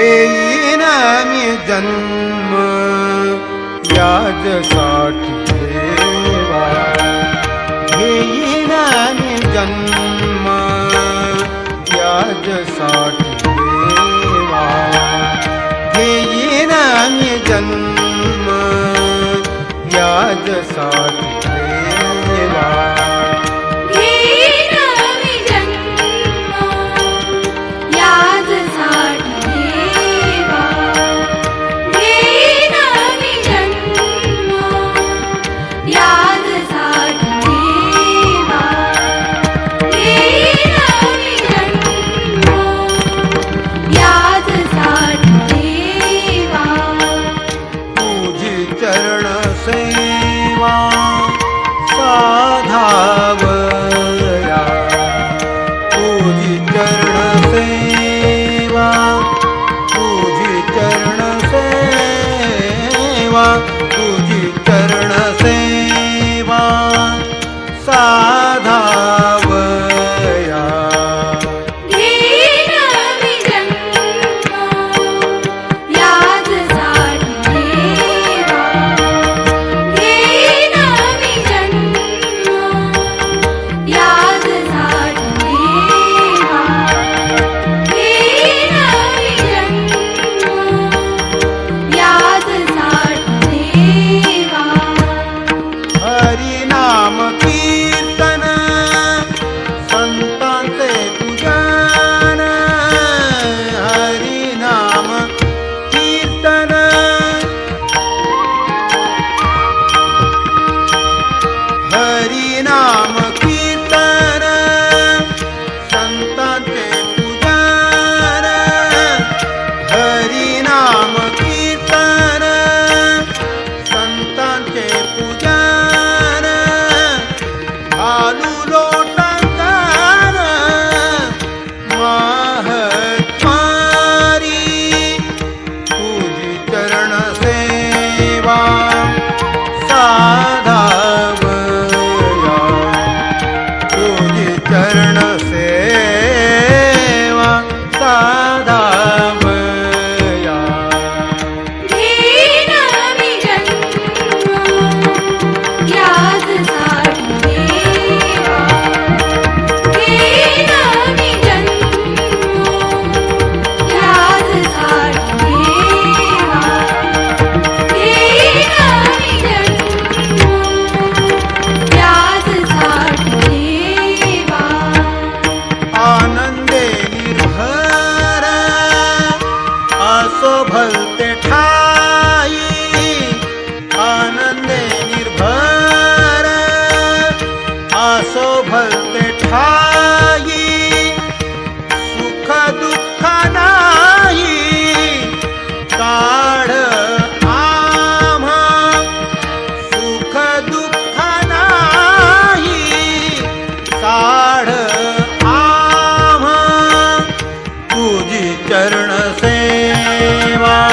eline mi dönmü? Yad saatli var. Eline mi dönmü? Yad saatli var. Eline mi dönmü? Yad saatli चरणसेवा साधावया पूजि चरणसेवा पूजि चरणसेव चरण सेवा।